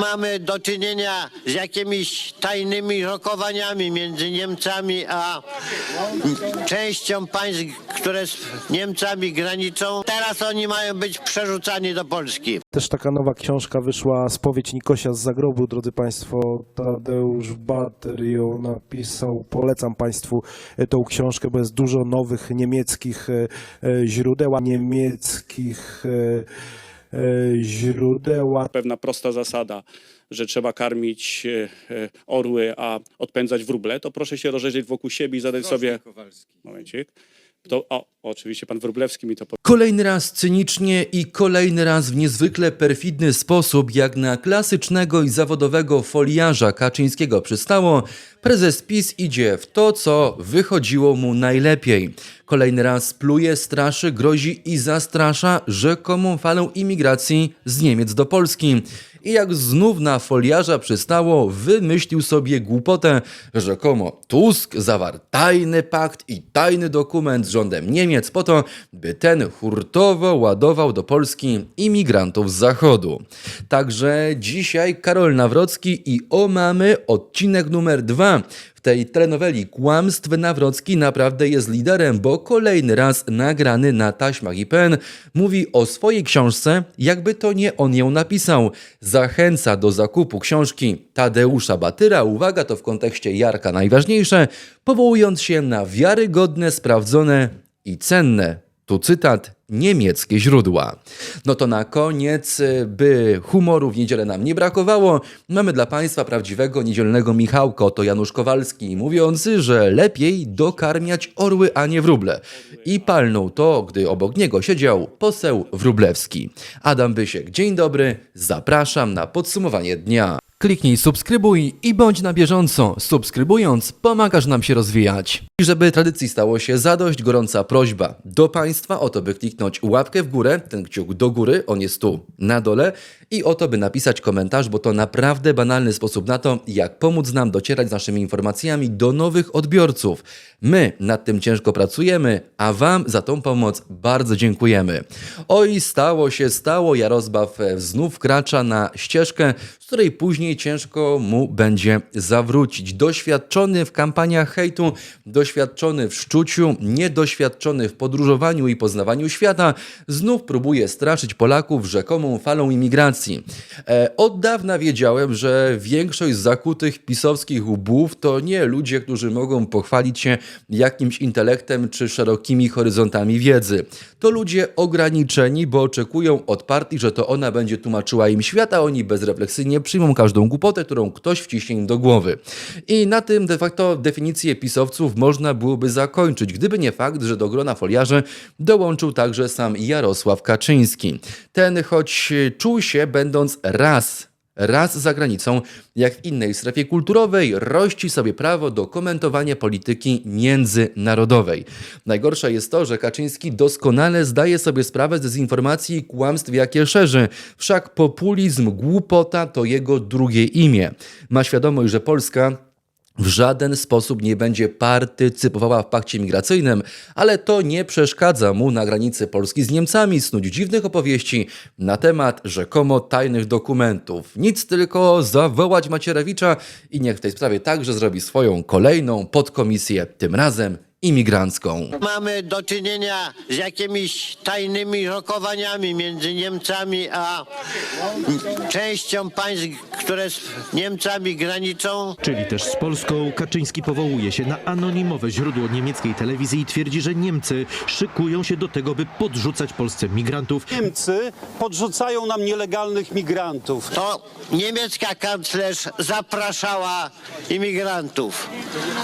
Mamy do czynienia z jakimiś tajnymi rokowaniami między Niemcami a częścią państw, które z Niemcami graniczą. Teraz oni mają być przerzucani do Polski. Też taka nowa książka wyszła, Spowiedź Nikosia z zagrobu, drodzy Państwo. Tadeusz Bater ją napisał. Polecam Państwu e, tą książkę, bo jest dużo nowych niemieckich e, e, źródeł, niemieckich źródeł. a pewna prosta zasada, że trzeba karmić e, e, orły, a odpędzać wróble, to proszę się rozejrzeć wokół siebie i zadać sobie... Momencik. To, o, oczywiście pan Wróblewski mi to Kolejny raz cynicznie i kolejny raz w niezwykle perfidny sposób, jak na klasycznego i zawodowego foliarza Kaczyńskiego przystało, prezes PiS idzie w to, co wychodziło mu najlepiej. Kolejny raz pluje, straszy, grozi i zastrasza rzekomą falę imigracji z Niemiec do Polski. I jak znów na foliarza przystało, wymyślił sobie głupotę, rzekomo Tusk zawarł tajny pakt i tajny dokument z rządem Niemiec po to, by ten hurtowo ładował do Polski imigrantów z zachodu. Także dzisiaj Karol Nawrocki i o mamy odcinek numer dwa. W tej telenoweli Kłamstw Nawrocki naprawdę jest liderem, bo kolejny raz nagrany na taśmach IPN mówi o swojej książce, jakby to nie on ją napisał. Zachęca do zakupu książki Tadeusza Batyra, uwaga, to w kontekście Jarka najważniejsze, powołując się na wiarygodne, sprawdzone i cenne tu cytat, niemieckie źródła. No to na koniec, y, by humoru w niedzielę nam nie brakowało, mamy dla Państwa prawdziwego niedzielnego Michałka, oto Janusz Kowalski, mówiący, że lepiej dokarmiać orły, a nie wróble. I palnął to, gdy obok niego siedział poseł Wróblewski. Adam Bysiek, dzień dobry, zapraszam na podsumowanie dnia. Kliknij subskrybuj i bądź na bieżąco. Subskrybując, pomagasz nam się rozwijać. I żeby tradycji stało się zadość, gorąca prośba do Państwa o to, by kliknąć łapkę w górę, ten kciuk do góry, on jest tu na dole, i o to, by napisać komentarz, bo to naprawdę banalny sposób na to, jak pomóc nam docierać z naszymi informacjami do nowych odbiorców. My nad tym ciężko pracujemy, a Wam za tą pomoc bardzo dziękujemy. Oj, stało się, stało, Jarosław e, znów wkracza na ścieżkę, z której później ciężko mu będzie zawrócić. Doświadczony w kampaniach hejtu, doświadczony w szczuciu, niedoświadczony w podróżowaniu i poznawaniu świata, znów próbuje straszyć Polaków rzekomą falą imigracji. E, od dawna wiedziałem, że większość zakutych pisowskich łbów to nie ludzie, którzy mogą pochwalić się jakimś intelektem czy szerokimi horyzontami wiedzy. To ludzie ograniczeni, bo oczekują od partii, że to ona będzie tłumaczyła im świat, a oni bezrefleksyjnie przyjmą każdą głupotę, którą ktoś wciśnie im do głowy. I na tym de facto definicję pisowców można byłoby zakończyć, gdyby nie fakt, że do grona foliarzy dołączył także sam Jarosław Kaczyński. Ten, choć czuł się, będąc raz raz za granicą, jak w innej strefie kulturowej, rości sobie prawo do komentowania polityki międzynarodowej. Najgorsze jest to, że Kaczyński doskonale zdaje sobie sprawę z dezinformacji i kłamstw, jakie szerzy. Wszak populizm, głupota to jego drugie imię. Ma świadomość, że Polska w żaden sposób nie będzie partycypowała w pakcie migracyjnym, ale to nie przeszkadza mu na granicy Polski z Niemcami snuć dziwnych opowieści na temat rzekomo tajnych dokumentów. Nic tylko zawołać Macierewicza i niech w tej sprawie także zrobi swoją kolejną podkomisję, tym razem imigrancką. Mamy do czynienia z jakimiś tajnymi rokowaniami między Niemcami a częścią państw, które z Niemcami graniczą. Czyli też z Polską Kaczyński powołuje się na anonimowe źródło niemieckiej telewizji i twierdzi, że Niemcy szykują się do tego, by podrzucać Polsce migrantów. Niemcy podrzucają nam nielegalnych migrantów. To niemiecka kanclerz zapraszała imigrantów,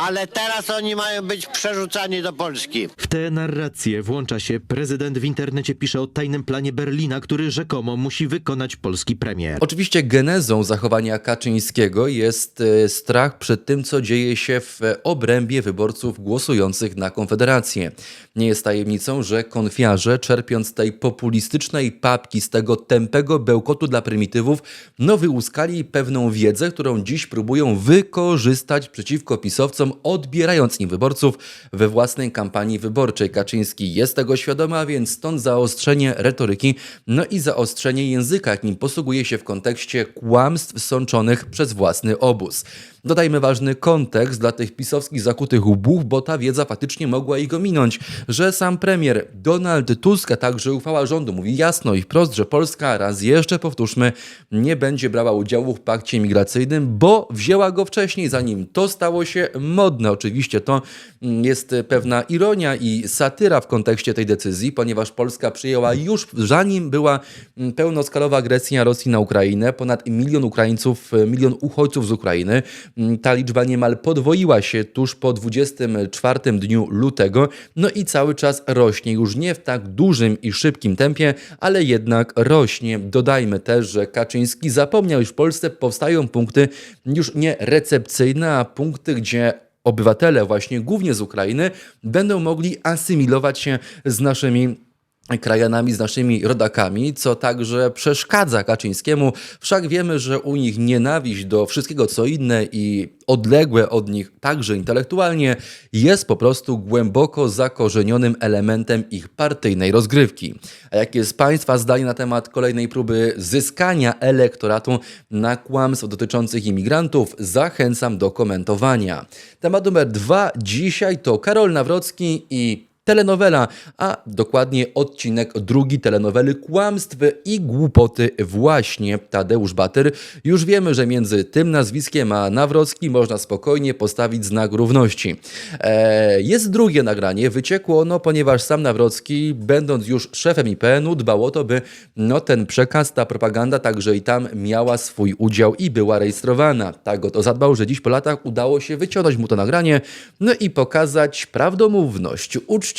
ale teraz oni mają być przerzucani do Polski. W tę narrację włącza się prezydent w internecie pisze o tajnym planie Berlina, który rzekomo musi wykonać polski premier. Oczywiście genezą zachowania Kaczyńskiego jest e, strach przed tym, co dzieje się w obrębie wyborców głosujących na Konfederację. Nie jest tajemnicą, że konfiarze, czerpiąc tej populistycznej papki, z tego tępego bełkotu dla prymitywów, no wyłuskali pewną wiedzę, którą dziś próbują wykorzystać przeciwko pisowcom, odbierając im wyborców we własnej kampanii wyborczej. Kaczyński jest tego świadomy, a więc stąd zaostrzenie retoryki, no i zaostrzenie języka, jakim posługuje się w kontekście kłamstw sączonych przez własny obóz. Dodajmy ważny kontekst dla tych pisowskich zakutych łbów, bo ta wiedza faktycznie mogła ich ominąć, że sam premier Donald Tusk, a także uchwała rządu mówi jasno i wprost, że Polska, raz jeszcze powtórzmy, nie będzie brała udziału w pakcie migracyjnym, bo wzięła go wcześniej, zanim to stało się modne. Oczywiście to mm, jest pewna ironia i satyra w kontekście tej decyzji, ponieważ Polska przyjęła już, zanim była mm, pełnoskalowa agresja Rosji na Ukrainę, ponad milion Ukraińców, milion uchodźców z Ukrainy. Mm, Ta liczba niemal podwoiła się tuż po 24 dniu lutego, no i cały czas rośnie, już nie w tak dużym i szybkim tempie, ale jednak rośnie. Dodajmy też, że Kaczyński zapomniał, iż w Polsce powstają punkty już nie recepcyjne, a punkty, gdzie obywatele właśnie głównie z Ukrainy będą mogli asymilować się z naszymi krajanami, z naszymi rodakami, co także przeszkadza Kaczyńskiemu. Wszak wiemy, że u nich nienawiść do wszystkiego, co inne i odległe od nich także intelektualnie jest po prostu głęboko zakorzenionym elementem ich partyjnej rozgrywki. A jakie jest Państwa zdanie na temat kolejnej próby zyskania elektoratu na kłamstw dotyczących imigrantów? Zachęcam do komentowania. Temat numer dwa dzisiaj to Karol Nawrocki i telenowela, a dokładnie odcinek drugi telenoweli Kłamstwy i głupoty właśnie Tadeusz Batyr. Już wiemy, że między tym nazwiskiem a Nawrocki można spokojnie postawić znak równości. E, jest drugie nagranie, wyciekło ono, ponieważ sam Nawrocki, będąc już szefem IPN-u, dbał o to, by no, ten przekaz, ta propaganda także i tam miała swój udział i była rejestrowana. Tak o to zadbał, że dziś po latach udało się wyciągnąć mu to nagranie, no i pokazać prawdomówność, uczciwość,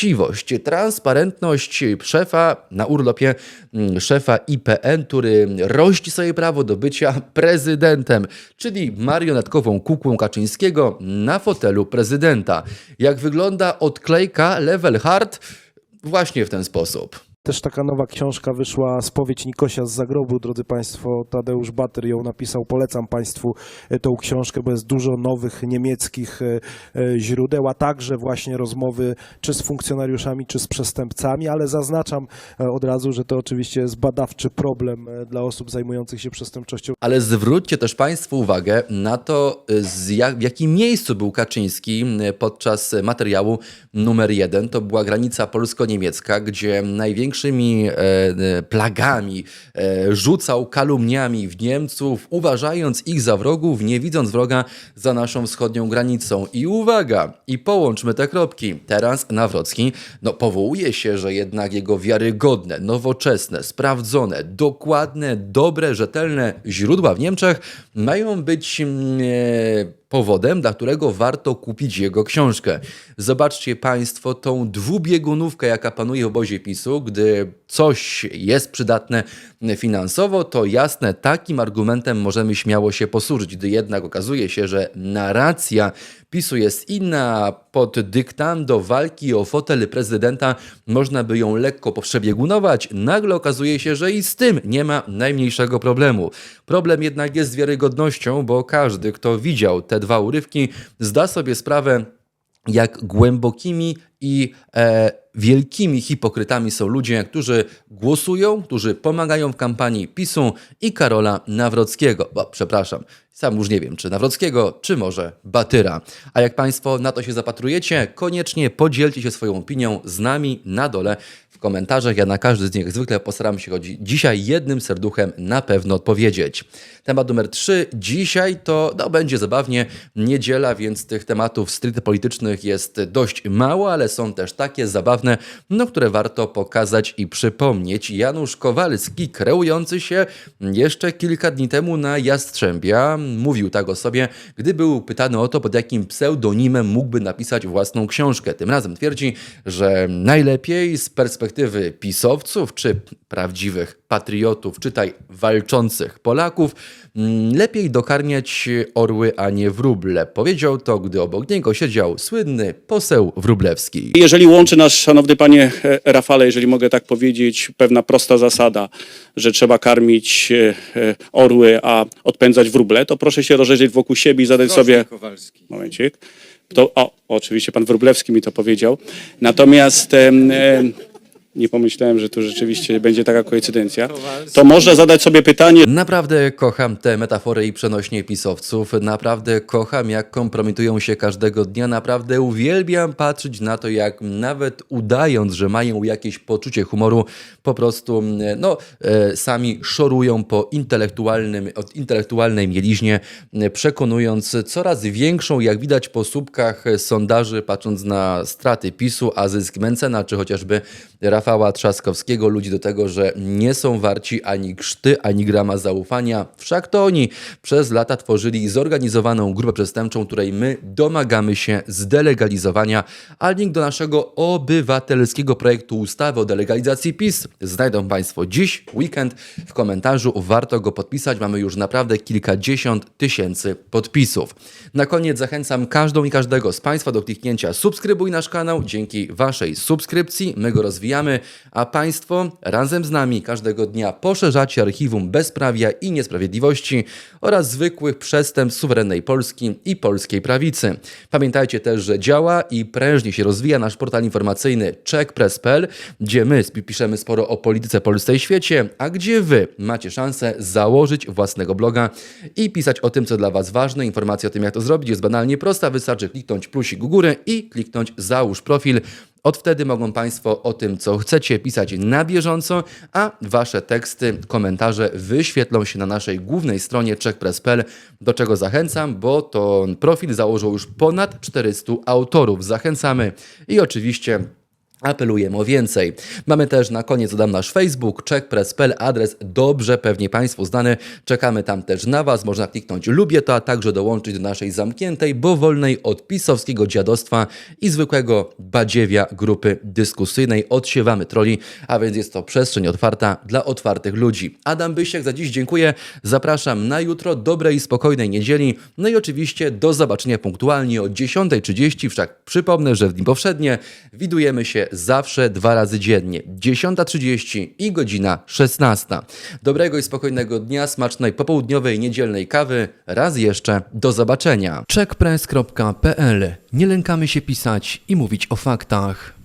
transparentność szefa na urlopie mm, szefa IPN, który rości sobie prawo do bycia prezydentem, czyli marionetkową kukłą Kaczyńskiego na fotelu prezydenta. Jak wygląda odklejka Level Hard? Właśnie w ten sposób. Też taka nowa książka wyszła, Spowiedź Nikosia z zagrobu, drodzy Państwo. Tadeusz Batyr ją napisał. Polecam Państwu e, tą książkę, bo jest dużo nowych niemieckich e, e, źródeł, a także właśnie rozmowy czy z funkcjonariuszami, czy z przestępcami, ale zaznaczam od razu, że to oczywiście jest badawczy problem dla osób zajmujących się przestępczością. Ale zwróćcie też Państwo uwagę na to, jak, w jakim miejscu był Kaczyński podczas materiału numer jeden. To była granica polsko-niemiecka, gdzie największymi e, e, plagami e, rzucał kalumniami w Niemców, uważając ich za wrogów, nie widząc wroga za naszą wschodnią granicą. I uwaga, i połączmy te kropki. Teraz Nawrocki no, powołuje się, że jednak jego wiarygodne, nowoczesne, sprawdzone, dokładne, dobre, rzetelne źródła w Niemczech mają być mm, e, powodem, dla którego warto kupić jego książkę. Zobaczcie Państwo tą dwubiegunówkę, jaka panuje w obozie PiSu, gdy coś jest przydatne finansowo, to jasne, takim argumentem możemy śmiało się posłużyć, gdy jednak okazuje się, że narracja PiSu jest inna, pod dyktando walki o fotel prezydenta można by ją lekko poprzebiegunować, nagle okazuje się, że i z tym nie ma najmniejszego problemu. Problem jednak jest z wiarygodnością, bo każdy, kto widział te dwa urywki, zda sobie sprawę, jak głębokimi i e, wielkimi hipokrytami są ludzie, którzy głosują, którzy pomagają w kampanii PiSu i Karola Nawrockiego. Bo, przepraszam, sam już nie wiem, czy Nawrockiego, czy może Batyra. A jak Państwo na to się zapatrujecie, koniecznie podzielcie się swoją opinią z nami na dole w komentarzach. Ja na każdy z nich zwykle postaram się chodzić dzisiaj jednym serduchem na pewno odpowiedzieć. Temat numer 3. Dzisiaj to no, będzie zabawnie niedziela, więc tych tematów stricte politycznych jest dość mało, ale są też takie zabawne, no, które warto pokazać i przypomnieć. Janusz Kowalski, kreujący się jeszcze kilka dni temu na Jastrzębia, mówił tak o sobie, gdy był pytany o to, pod jakim pseudonimem mógłby napisać własną książkę. Tym razem twierdzi, że najlepiej z perspektywy pisowców czy prawdziwych patriotów, czytaj walczących Polaków, mm, lepiej dokarmiać orły, a nie wróble. Powiedział to, gdy obok niego siedział słynny poseł Wróblewski. Jeżeli łączy nas, szanowny panie e, Rafale, jeżeli mogę tak powiedzieć, pewna prosta zasada, że trzeba karmić e, e, orły, a odpędzać wróble, to proszę się rozejrzeć wokół siebie i zadać sobie... Momencik. To, o, oczywiście pan Wróblewski mi to powiedział. Natomiast em, em, nie pomyślałem, że tu rzeczywiście będzie taka koincydencja. To można zadać sobie pytanie, Naprawdę kocham te metafory i przenośnie pisowców. Naprawdę kocham, jak kompromitują się każdego dnia. Naprawdę uwielbiam patrzeć na to, jak nawet udając, że mają jakieś poczucie humoru, po prostu e, no, e, sami szorują po intelektualnym, od intelektualnej mieliźnie, e, przekonując coraz większą, jak widać po słupkach sondaży, patrząc na straty PiSu, a zysk Mencena, czy chociażby Rafała Trzaskowskiego, ludzi do tego, że nie są warci ani krzty, ani grama zaufania. Wszak to oni przez lata tworzyli zorganizowaną grupę przestępczą, której my domagamy się zdelegalizowania, a link do naszego obywatelskiego projektu ustawy o delegalizacji PiS znajdą Państwo dziś, weekend, w komentarzu. Warto go podpisać. Mamy już naprawdę kilkadziesiąt tysięcy podpisów. Na koniec zachęcam każdą i każdego z Państwa do kliknięcia subskrybuj nasz kanał. Dzięki Waszej subskrypcji my go rozwijamy, a Państwo razem z nami każdego dnia poszerzacie archiwum bezprawia i niesprawiedliwości oraz zwykłych przestępstw suwerennej Polski i polskiej prawicy. Pamiętajcie też, że działa i prężnie się rozwija nasz portal informacyjny checkpress.pl, gdzie my piszemy sporo o polityce Polsce i świecie, a gdzie Wy macie szansę założyć własnego bloga i pisać o tym, co dla Was ważne. Informacja o tym, jak to zrobić jest banalnie prosta. Wystarczy kliknąć plusik u góry i kliknąć załóż profil. Od wtedy mogą Państwo o tym, co chcecie, pisać na bieżąco, a Wasze teksty, komentarze wyświetlą się na naszej głównej stronie checkpress.pl, do czego zachęcam, bo to profil założyło już ponad 400 autorów. Zachęcamy i oczywiście Apelujemy o więcej. Mamy też na koniec dodam nasz Facebook, checkpress.pl, adres dobrze pewnie Państwu znany. Czekamy tam też na Was. Można kliknąć lubię to, a także dołączyć do naszej zamkniętej, bo wolnej od pisowskiego dziadostwa i zwykłego badziewia grupy dyskusyjnej. Odsiewamy troli, a więc jest to przestrzeń otwarta dla otwartych ludzi. Adam Bysiek za dziś dziękuję. Zapraszam na jutro, dobrej i spokojnej niedzieli. No i oczywiście do zobaczenia punktualnie o 10.30. Wszak przypomnę, że w dni powszednie widujemy się zawsze dwa razy dziennie. 10.30 i godzina 16. Dobrego i spokojnego dnia, smacznej popołudniowej niedzielnej kawy. Raz jeszcze do zobaczenia. Checkpress.pl Nie lękamy się pisać i mówić o faktach.